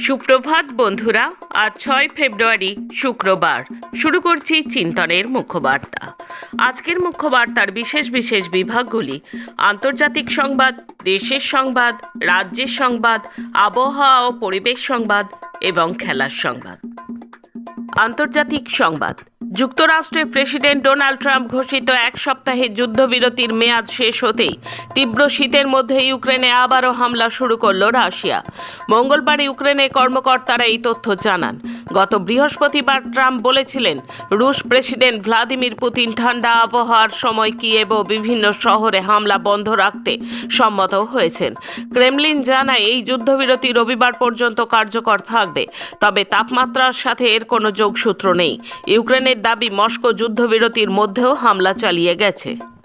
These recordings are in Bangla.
সুপ্রভাত, বন্ধুরা। আজ ছয় ফেব্রুয়ারি, শুক্রবার। শুরু করছি চিন্তনের মুখ্যবার্তা আজকের মুখ্যবার্তার বিশেষ বিশেষ বিভাগগুলি আন্তর্জাতিক সংবাদ, দেশের সংবাদ, রাজ্যের সংবাদ, আবহাওয়া ও পরিবেশ সংবাদ এবং খেলার সংবাদ। আন্তর্জাতিক সংবাদ। যুক্তরাষ্ট্রের প্রেসিডেন্ট ডোনাল্ড ট্রাম্প ঘোষিত এক সপ্তাহে যুদ্ধবিরতির মেয়াদ শেষ হতেই তীব্র শীতের মধ্যে ইউক্রেনে আবারও হামলা শুরু করল রাশিয়া। মঙ্গলবার ইউক্রেনের কর্মকর্তারা এই তথ্য জানান। গত বৃহস্পতিবার ট্রাম্প বলেছিলেন, রুশ প্রেসিডেন্ট ভ্লাদিমির পুতিন ঠান্ডা আবহাওয়ার সময় কিয়েভ ও বিভিন্ন শহরে হামলা বন্ধ রাখতে সম্মত হয়েছেন। ক্রেমলিন জানায়, এই যুদ্ধবিরতি রবিবার পর্যন্ত কার্যকর থাকবে, তবে তাপমাত্রার সাথে এর কোনো যোগসূত্র নেই। ইউক্রেনের দাবি, মস্কো যুদ্ধবিরতির মধ্যেও হামলা চালিয়ে গেছে।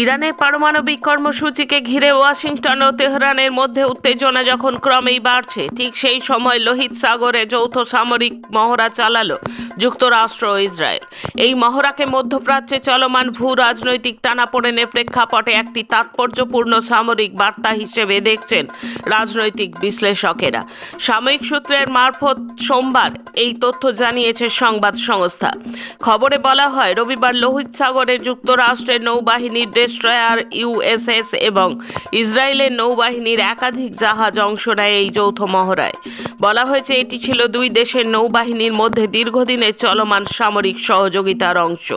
ইরানের পারমাণবিক কর্মসূচিকে ঘিরে ওয়াশিংটন ও তেহরানের মধ্যে উত্তেজনা যখন ক্রমেই বাড়ছে, ঠিক সেই সময় লোহিত সাগরে যৌথ সামরিক মহড়া চালালো যুক্তরাষ্ট্র ও ইসরায়েল। এই মহড়াকে মধ্যপ্রাচ্যে চলমান ভূ রাজনৈতিক টানাপোড়েনের প্রেক্ষাপটে একটি তাৎপর্যপূর্ণ সামরিক বার্তা হিসেবে দেখছেন রাজনৈতিক বিশ্লেষকেরা। সাময়িক সূত্রের মারফত সোমবার এই তথ্য জানিয়েছে সংবাদ সংস্থা। খবরে বলা হয়, রবিবার লোহিত সাগরে যুক্তরাষ্ট্রের নৌবাহিনীর ডেস্ট্রয়ার ইউএসএস এবং ইসরায়েলের নৌবাহিনীর একাধিক জাহাজ অংশ নেয় এই যৌথ মহড়ায়। বলা হয়েছে, এটি ছিল দুই দেশের নৌবাহিনীর মধ্যে দীর্ঘদিনের চলমান সামরিক সহযোগিতার অংশ।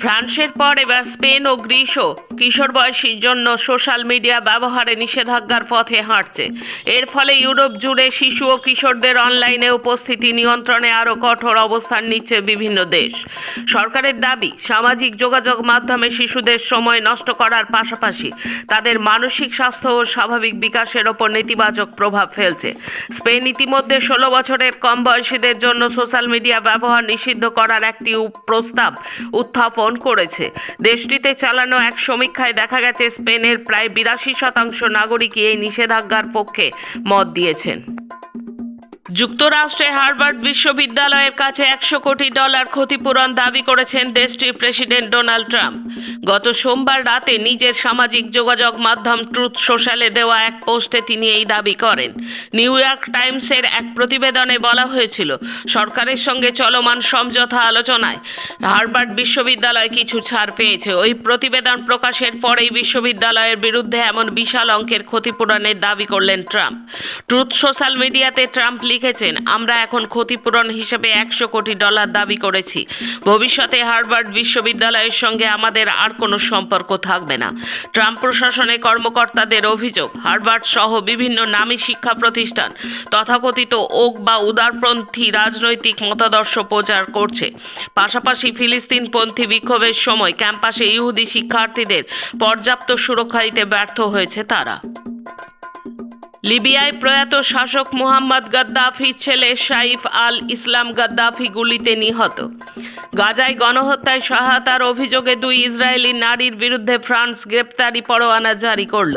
ফ্রান্সের পর এবার স্পেন ও গ্রিসও কিশোর বয়সীর জন্য সোশ্যাল মিডিয়া ব্যবহারে নিষেধাজ্ঞার পথে হাঁটছে। এর ফলে ইউরোপ জুড়ে শিশু ও কিশোরদের অনলাইনে উপস্থিতি নিয়ন্ত্রণে আরও কঠোর অবস্থান নিচ্ছে বিভিন্ন দেশ। সরকারের দাবি, সামাজিক যোগাযোগ মাধ্যমে শিশুদের সময় নষ্ট করার পাশাপাশি তাদের মানসিক স্বাস্থ্য ও স্বাভাবিক বিকাশের ওপর নেতিবাচক প্রভাব ফেলছে। স্পেন ইতিমধ্যে ষোলো বছরের কম বয়সীদের জন্য সোশ্যাল মিডিয়া ব্যবহার নিষিদ্ধ করার একটি প্রস্তাব উত্থাপন করেছে। দেশটিতে চালানো এক সমীক্ষায় দেখা গেছে স্পেনের প্রায় বিরাশি শতাংশ নাগরিকই এই নিষেধাজ্ঞার পক্ষে মত দিয়েছেন। যুক্তরাষ্ট্রে হার্ভার্ড বিশ্ববিদ্যালয়ের কাছে একশো কোটি ডলার ক্ষতিপূরণ দাবি করেছেন দেশটির প্রেসিডেন্ট ডোনাল্ড ট্রাম্প। গত সোমবার রাতে নিজের সামাজিক যোগাযোগ মাধ্যম ট্রুথ সোশ্যালে দেওয়া এক পোস্টে তিনি এই দাবি করেন। নিউ ইয়র্ক টাইমসের এক প্রতিবেদনে বলা হয়েছিল, সরকারের সঙ্গে চলমান সমঝোতা আলোচনায় হার্ভার্ড বিশ্ববিদ্যালয় কিছু ছাড় পেয়েছে। ওই প্রতিবেদন প্রকাশের পরেই বিশ্ববিদ্যালয়ের বিরুদ্ধে এমন বিশাল অঙ্কের ক্ষতিপূরণের দাবি করলেন ট্রাম্প। ট্রুথ সোশ্যাল মিডিয়াতে ট্রাম্প লিখেছেন, আমরা এখন ক্ষতিপূরণ হিসেবে একশো কোটি ডলার দাবি করেছি। ভবিষ্যতে হার্ভার্ড বিশ্ববিদ্যালয়ের সঙ্গে আমাদের আর কোনো সম্পর্ক থাকবে না। ট্রাম্প প্রশাসনে কর্মকর্তাদের অভিযোগ, হার্ভার্ড সহ বিভিন্ন নামী শিক্ষা প্রতিষ্ঠান, তথাকথিত ওক বা উদারপন্থী রাজনৈতিক মতাদর্শ প্রচার করছে। পাশাপাশি ফিলিস্তিনপন্থী বিক্ষোভের সময় ক্যাম্পাসে ইহুদি শিক্ষার্থীদের পর্যাপ্ত সুরক্ষা দিতে ব্যর্থ হয়েছে তারা। লিবিয়ায় প্রয়াত শাসক মোহাম্মদ গাদ্দাফির ছেলে সাইফ আল ইসলাম গাদ্দাফি গুলিতে নিহত। গাজায় গণহত্যায় সহায়তার অভিযোগে দুই ইসরায়েলি নারীর বিরুদ্ধে ফ্রান্স গ্রেপ্তারি পরোয়ানা জারি করল।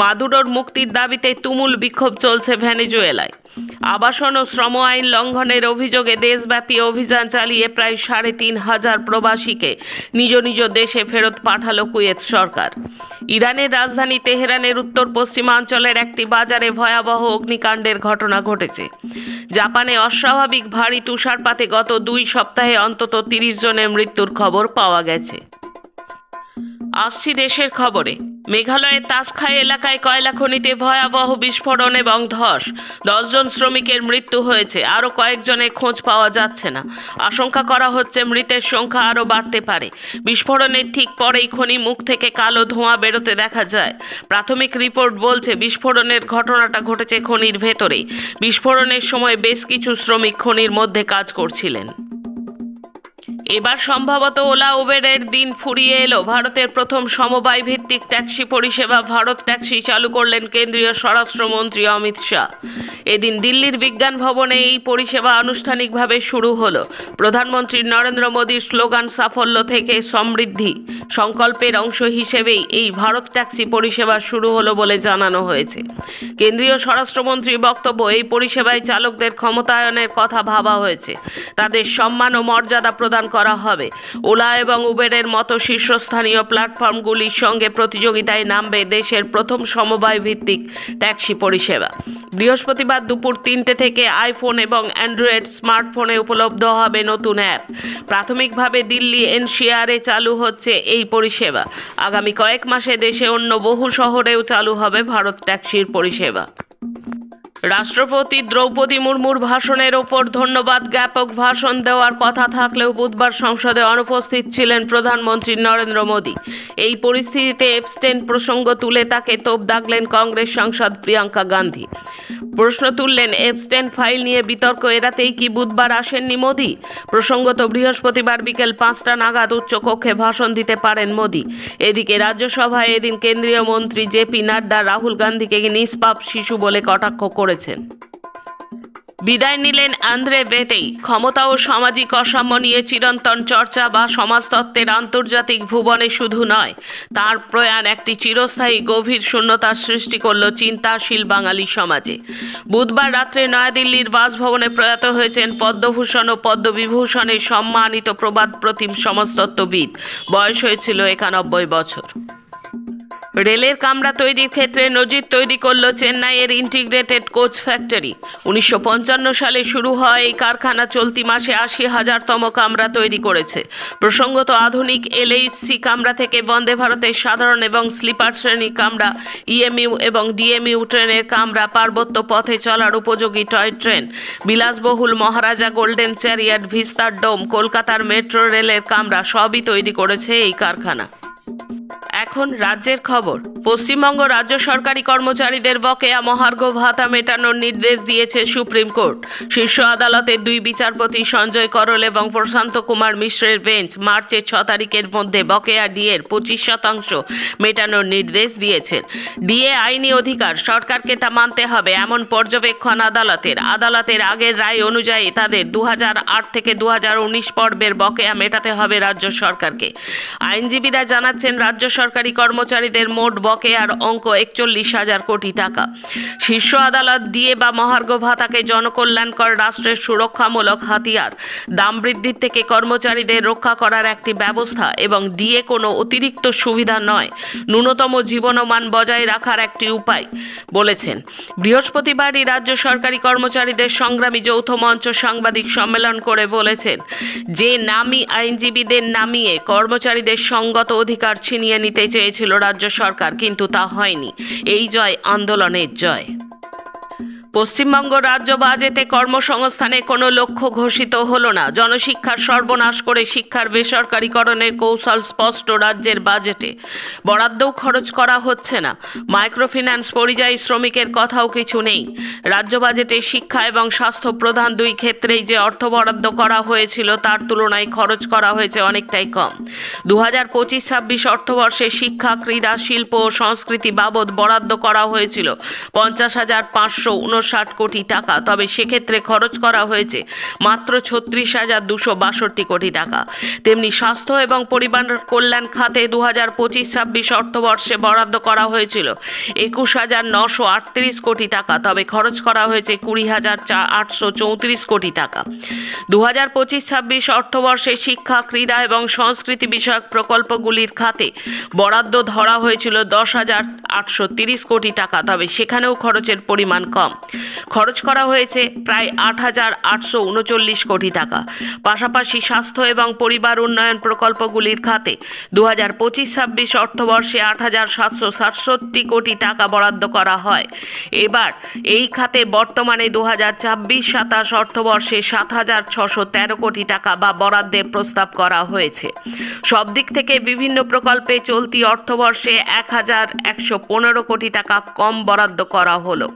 মাদুরোর মুক্তির দাবিতে তুমুল বিক্ষোভ চলছে ভেনেজুয়েলায়। আবাসন ও শ্রম আইন লঙ্ঘনের অভিযোগে দেশব্যাপী অভিযান চালিয়ে প্রায় সাড়ে তিন হাজার প্রবাসীকে নিজ নিজ দেশে ফেরত পাঠালো কুয়েত সরকার। ইরানের রাজধানী তেহরানের উত্তর পশ্চিমাঞ্চলের একটি বাজারে ভয়াবহ অগ্নিকাণ্ডের ঘটনা ঘটেছে। জাপানে অস্বাভাবিক ভারী তুষারপাতে গত দুই সপ্তাহে অন্তত তিরিশ জনের মৃত্যুর খবর পাওয়া গেছে। আসছি দেশের খবরে। মেঘালয়ের তাসখাই এলাকায় কয়লা খনিতে ভয়াবহ বিস্ফোরণ এবং ধস। দশজন শ্রমিকের মৃত্যু হয়েছে। আরও কয়েকজনের খোঁজ পাওয়া যাচ্ছে না। আশঙ্কা করা হচ্ছে মৃতের সংখ্যা আরও বাড়তে পারে। বিস্ফোরণের ঠিক পরেই খনি মুখ থেকে কালো ধোঁয়া বেরোতে দেখা যায়। প্রাথমিক রিপোর্ট বলছে, বিস্ফোরণের ঘটনাটা ঘটেছে খনির ভেতরেই। বিস্ফোরণের সময় বেশ কিছু শ্রমিক খনির মধ্যে কাজ করছিলেন। এবার সম্ভবত ওলা উবেরের দিন ফুরিয়ে এলো। ভারতের প্রথম সমবায় ভিত্তিক ট্যাক্সি পরিষেবা ভারত ট্যাক্সি চালু করলেন কেন্দ্রীয় স্বরাষ্ট্রমন্ত্রী অমিত শাহ। এদিন দিল্লির বিজ্ঞান ভবনে এই পরিষেবা আনুষ্ঠানিকভাবে শুরু হলো। প্রধানমন্ত্রী নরেন্দ্র মোদীর স্লোগান সাফল্য থেকে সমৃদ্ধি। সংকল্পের অংশ হিসেবেই এই ভারত ট্যাক্সি পরিষেবা শুরু হলো বলে জানানো হয়েছে। কেন্দ্রীয় স্বরাষ্ট্রমন্ত্রীর বক্তব্য, এই পরিষেবায় চালকদের ক্ষমতায়নের কথা ভাবা হয়েছে। তাদের সম্মান ও মর্যাদা প্রদান করা হবে। ওলা এবং উবেরের মতো শীর্ষস্থানীয় প্ল্যাটফর্মগুলির সঙ্গে প্রতিযোগিতায় নামবে দেশের প্রথম সমবায় ভিত্তিক ট্যাক্সি পরিষেবা। বৃহস্পতিবার দুপুর তিনটে থেকে আইফোন এবং অ্যান্ড্রয়েড স্মার্টফোনে উপলব্ধ হবে নতুন অ্যাপ। প্রাথমিকভাবে দিল্লি এনসিআরে চালু হচ্ছে এই পরিষেবা। আগামী কয়েক মাসে দেশে অন্য বহু শহরেও চালু হবে ভারত ট্যাক্সির পরিষেবা। রাষ্ট্রপতি দ্রৌপদী মুর্মুর ভাষণের ওপর ধন্যবাদ জ্ঞাপক ভাষণ দেওয়ার কথা থাকলেও বুধবার সংসদে অনুপস্থিত ছিলেন প্রধানমন্ত্রী নরেন্দ্র মোদী। এই পরিস্থিতিতে এপস্টেন প্রসঙ্গ তুলে তাকে তোপ দাগলেন কংগ্রেস সাংসদ প্রিয়াঙ্কা গান্ধী। প্রশ্ন তুললেন এপস্টেন ফাইল নিয়ে বিতর্ক এড়াতেই কি বুধবার আসেননি মোদি? প্রসঙ্গত বৃহস্পতিবার বিকেল পাঁচটা নাগাদ উচ্চকক্ষে ভাষণ দিতে পারেন মোদি। এদিকে রাজ্যসভায় এদিন কেন্দ্রীয় মন্ত্রী জেপি নাড্ডা রাহুল গান্ধীকে নিষ্পাপ শিশু বলে কটাক্ষ করেছেন। বিদায় নিলেন আন্দ্রে বেতেই ক্ষমতা ও সামাজিক অসাম্য নিয়ে চিরন্তন চর্চা বা সমাজতত্ত্বের আন্তর্জাতিক ভুবনে শুধু নয়, তার প্রয়াণ একটি চিরস্থায়ী গভীর শূন্যতার সৃষ্টি করল চিন্তাশীল বাঙালি সমাজে। বুধবার রাত্রে নয়াদিল্লির বাসভবনে প্রয়াত হয়েছেন পদ্মভূষণ ও পদ্মবিভূষণে সম্মানিত প্রবাদ প্রতিম সমাজতত্ত্ববিদ। বয়স হয়েছিল একানব্বই বছর। রেলের কামরা তৈরির ক্ষেত্রে নজির তৈরি করল চেন্নাইয়ের ইন্টিগ্রেটেড কোচ ফ্যাক্টরি। উনিশশো পঞ্চান্ন সালে শুরু হয় এই কারখানা, চলতি মাসে আশি হাজারতম কামরা তৈরি করেছে। প্রসঙ্গত আধুনিক এলএইচসি কামরা থেকে বন্দে ভারতের সাধারণ এবং স্লিপার শ্রেণি কামরা, ইএমইউ এবং ডিএমইউ ট্রেনের কামরা পার্বত্য পথে চলার উপযোগী টয় ট্রেন। বিলাসবহুল মহারাজা গোল্ডেন চ্যারিয়াট ভিস্তার ডোম, কলকাতার মেট্রো রেলের কামরা সবই তৈরি করেছে এই কারখানা। এখন রাজ্যের খবর। পশ্চিমবঙ্গ রাজ্য সরকারি কর্মচারীদের বকেয়া মহার্ঘ ভাতা মেটানোর নির্দেশ দিয়েছে সুপ্রিম কোর্ট। শীর্ষ আদালতের দুই বিচারপতি সঞ্জয় করল এবং প্রশান্ত কুমার মিশ্রের বেঞ্চ মার্চের ছ তারিখের মধ্যে বকেয়া ডিএর পঁচিশ শতাংশ মেটানোর নির্দেশ দিয়েছেন। ডিএ আইনি অধিকার, সরকারকে তা মানতে হবে, এমন পর্যবেক্ষণ আদালতের। আদালতের আগের রায় অনুযায়ী তাদের দু থেকে দু হাজার উনিশ পর্বের বকেয়া মেটাতে হবে রাজ্য সরকারকে। আইনজীবীরা জানাচ্ছেন, রাজ্য সরকারি কর্মচারীদের মোট বকেয়ার অঙ্ক একচল্লিশ হাজার কোটি টাকা। শীর্ষ আদালত দিয়ে বা মহার্ঘ ভাতাকে জনকল্যাণকর রাষ্ট্রের সুরক্ষামূলক হাতিয়ার। দাম বৃদ্ধির থেকে কর্মচারীদের রক্ষা করার একটি ব্যবস্থা এবং ডিএ কোনো অতিরিক্ত সুবিধা নয়। ন্যূনতম জীবনমান বজায় রাখার একটি উপায়, বলেছেন। বৃহস্পতিবারই রাজ্য সরকারি কর্মচারীদের সংগ্রামী যৌথ মঞ্চ সাংবাদিক সম্মেলন করে বলেছেন, যে নামী আইনজীবীদের নামিয়ে কর্মচারীদের সঙ্গত অধিকার ছিনিয়ে নিতে চেয়েছিল রাজ্য সরকার কিন্তু তা হয়নি। এই জয় আন্দোলনের জয়। পশ্চিমবঙ্গ রাজ্য বাজেটে কর্মসংস্থানে কোনো লক্ষ্য ঘোষিত হলো না। জনশিক্ষার সর্বনাশ করে শিক্ষার বেসরকারীকরণের কৌশল স্পষ্ট রাজ্যের বাজেটে। বরাদ্দও খরচ করা হচ্ছে না। মাইক্রোফিন্যান্স পরিযায়ী শ্রমিকের কথাও কিছু নেই। রাজ্য বাজেটে শিক্ষা এবং স্বাস্থ্য প্রধান দুই ক্ষেত্রেই যে অর্থ বরাদ্দ করা হয়েছিল, তার তুলনায় খরচ করা হয়েছে অনেকটাই কম। দু হাজার পঁচিশ ছাব্বিশ অর্থবর্ষে শিক্ষা, ক্রীড়া, শিল্প ও সংস্কৃতি বাবদ বরাদ্দ করা হয়েছিল পঞ্চাশ হাজার পাঁচশো উনষাট কোটি টাকা, তবে সেক্ষেত্রে খরচ করা হয়েছে মাত্র ছত্রিশ হাজার দুশো বাষট্টি কোটি টাকা। তেমনি স্বাস্থ্য এবং পরিবার কল্যাণ খাতে দু হাজার পঁচিশ ছাব্বিশ অর্থবর্ষে বরাদ্দ করা হয়েছিল একুশ হাজার নশো আটত্রিশ কোটি টাকা, তবে খরচ করা হয়েছে কুড়ি হাজার চা আটশো চৌত্রিশ কোটি টাকা। দু হাজার পঁচিশ ছাব্বিশ অর্থবর্ষে শিক্ষা, ক্রীড়া এবং সংস্কৃতি বিষয়ক প্রকল্পগুলির খাতে বরাদ্দ ধরা হয়েছিল দশ হাজার আটশো তিরিশ কোটি টাকা, তবে সেখানেও খরচের পরিমাণ কম। খরচ করা হয়েছে প্রায় আট হাজার আটশো উনচল্লিশ কোটি টাকা। পাশাপাশি স্বাস্থ্য এবং পরিবার উন্নয়ন প্রকল্পগুলির খাতে দু হাজার পঁচিশ ছাব্বিশ অর্থবর্ষে আট হাজার সাতশো সাতষট্টি কোটি টাকা বরাদ্দ করা হয়। এবার এই খাতে বর্তমানে দু হাজার ছাব্বিশ সাতাশ অর্থবর্ষে সাত হাজার ছশো তেরো কোটি টাকা বা বরাদ্দের প্রস্তাব করা হয়েছে। সব দিক থেকে বিভিন্ন প্রকল্পে চলতি অর্থবর্ষে এক হাজার একশো পনেরো কোটি টাকা কম বরাদ্দ করা হলো।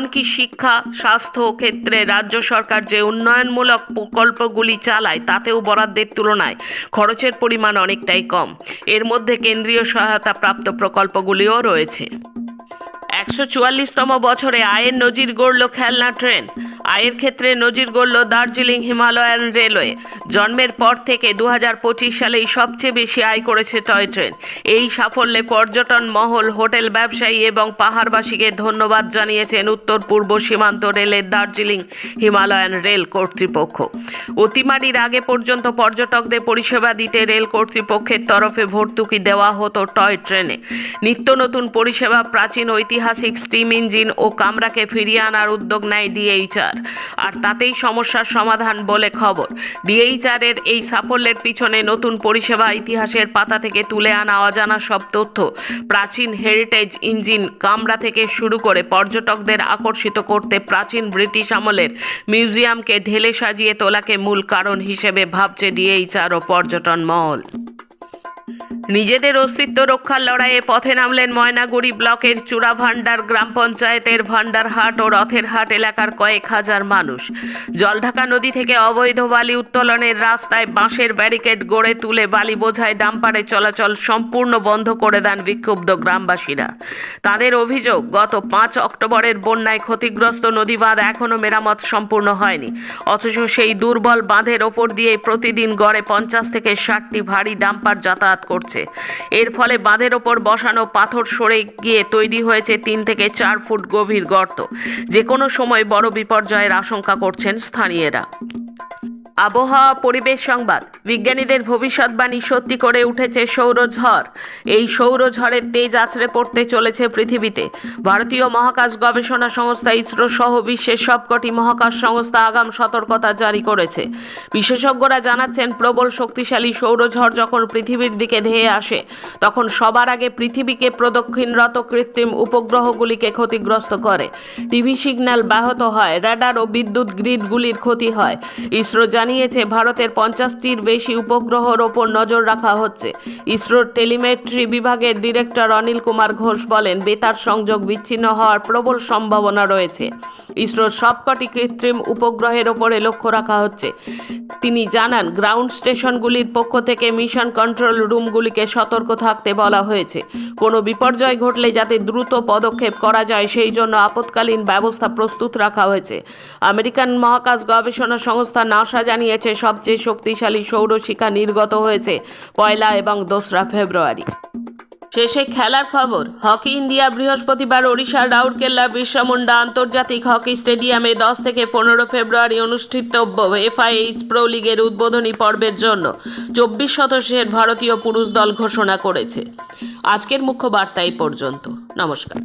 এমনকি শিক্ষা, স্বাস্থ্য ক্ষেত্রে রাজ্য সরকার যে উন্নয়নমূলক প্রকল্পগুলি চালায়, তাতেও বরাদ্দের তুলনায় খরচের পরিমাণ অনেকটাই কম। এর মধ্যে কেন্দ্রীয় সহায়তা প্রাপ্ত প্রকল্পগুলিও রয়েছে। একশো চুয়াল্লিশতম বছরে আয়ের নজির গড়ল খেলনা ট্রেন। আয়ের ক্ষেত্রে নজির গড়ল দার্জিলিং হিমালয়ান রেলওয়ে। জন্মের পর থেকে দু হাজার পঁচিশ সালেই সবচেয়ে বেশি আয় করেছে টয় ট্রেন। এই সাফল্যে পর্যটন মহল, হোটেল ব্যবসায়ী এবং পাহাড়বাসীকে ধন্যবাদ জানিয়েছেন উত্তর পূর্ব সীমান্ত রেলের দার্জিলিং হিমালয়ান রেল কর্তৃপক্ষ। অতিমারির আগে পর্যন্ত পর্যটকদের পরিষেবা দিতে রেল কর্তৃপক্ষের তরফে ভর্তুকি দেওয়া হতো টয় ট্রেনে। নিত্য নতুন পরিষেবা, প্রাচীন ঐতিহাসিক স্টিম ইঞ্জিন ও কামরাকে ফিরিয়ে আনার উদ্যোগ নেয় ডিএইচআর। আর তাতেই সমস্যার সমাধান বলে খবর। ডিএইচআর এর এই সাফল্যের পিছনে নতুন পরিষেবা ইতিহাসের পাতা থেকে তুলে আনা অজানা সব তথ্য। প্রাচীন হেরিটেজ ইঞ্জিন কামরা থেকে শুরু করে পর্যটকদের আকর্ষিত করতে প্রাচীন ব্রিটিশ আমলের মিউজিয়ামকে ঢেলে সাজিয়ে তোলাকে মূল কারণ হিসেবে ভাবছে ডিএইচআর ও পর্যটন মহল। নিজেদের অস্তিত্ব রক্ষার লড়াইয়ে পথে নামলেন ময়নাগুড়ি ব্লকের চূড়াভান্ডার গ্রাম পঞ্চায়েতের ভান্ডারহাট ও রথের হাট এলাকার কয়েক হাজার মানুষ। জলঢাকা নদী থেকে অবৈধ বালি উত্তোলনের রাস্তায় বাঁশের ব্যারিকেড গড়ে তুলে বালি বোঝায় ডাম্পারে চলাচল সম্পূর্ণ বন্ধ করে দেন বিক্ষুব্ধ গ্রামবাসীরা। তাদের অভিযোগ, গত পাঁচ অক্টোবরের বন্যায় ক্ষতিগ্রস্ত নদী বাঁধ এখনও মেরামত সম্পূর্ণ হয়নি। অথচ সেই দুর্বল বাঁধের ওপর দিয়ে প্রতিদিন গড়ে পঞ্চাশ থেকে ষাটটি ভারী ডাম্পার যাতায়াত করছে। এর ফলে বাঁধের ওপর বসানো পাথর সরে গিয়ে তৈরি হয়েছে তিন থেকে চার ফুট গভীর গর্ত। যে কোনো সময় বড় বিপর্যয়ের আশঙ্কা করছেন স্থানীয়রা। আবহাওয়া পরিবেশ সংবাদ। বিজ্ঞানীদের ভবিষ্যৎবাণী সত্যি করে উঠেছে সৌরঝড় এই সৌরঝড়ের তেজ আছড়ে পড়তে চলেছে পৃথিবীতে। ভারতীয় মহাকাশ গবেষণা সংস্থা ইসরো সহ বিশ্বের সবকটি মহাকাশ সংস্থা আগাম সতর্কতা জারি করেছে। বিশেষজ্ঞরা জানাচ্ছেন, প্রবল শক্তিশালী সৌরঝড় যখন পৃথিবীর দিকে ধেয়ে আসে, তখন সবার আগে পৃথিবীকে প্রদক্ষিণরত কৃত্রিম উপগ্রহগুলিকে ক্ষতিগ্রস্ত করে। টিভি সিগন্যাল ব্যাহত হয় র্যাডার ও বিদ্যুৎ গ্রিডগুলির ক্ষতি হয়। ইসরো জানিয়েছে, ভারতের পঞ্চাশটির বেশি উপগ্রহর ওপর নজর রাখা হচ্ছে। ইসরোর টেলিমেট্রি বিভাগের ডিরেক্টর অনিল কুমার ঘোষ বলেন, বেতার সংযোগ বিচ্ছিন্ন হওয়ার প্রবল সম্ভাবনা রয়েছে। ইসরোর সবকটি কৃত্রিম উপগ্রহের ওপরে লক্ষ্য রাখা হচ্ছে। তিনি জানান, গ্রাউন্ড স্টেশনগুলির পক্ষ থেকে মিশন কন্ট্রোল রুমগুলিকে সতর্ক থাকতে বলা হয়েছে। কোনো বিপর্যয় ঘটলে যাতে দ্রুত পদক্ষেপ করা যায়, সেই জন্য আপৎকালীন ব্যবস্থা প্রস্তুত রাখা হয়েছে। আমেরিকান মহাকাশ গবেষণা সংস্থা নাসা জানিয়েছে, সবচেয়ে শক্তিশালী সৌরশিখা নির্গত হয়েছে পয়লা এবং দোসরা ফেব্রুয়ারি। শেষে খেলার খবর, হকি ইন্ডিয়া বৃহস্পতিবার ওড়িশার রাউরকেল্লা বিরসা মুন্ডা আন্তর্জাতিক হকি স্টেডিয়ামে দশ থেকে পনেরো ফেব্রুয়ারি অনুষ্ঠিতব্য এফআইএইচ প্রো লিগের উদ্বোধনী পর্বের জন্য চব্বিশ সদস্যের ভারতীয় পুরুষ দল ঘোষণা করেছে। আজকের মুখ্য বার্তা এই পর্যন্ত। নমস্কার।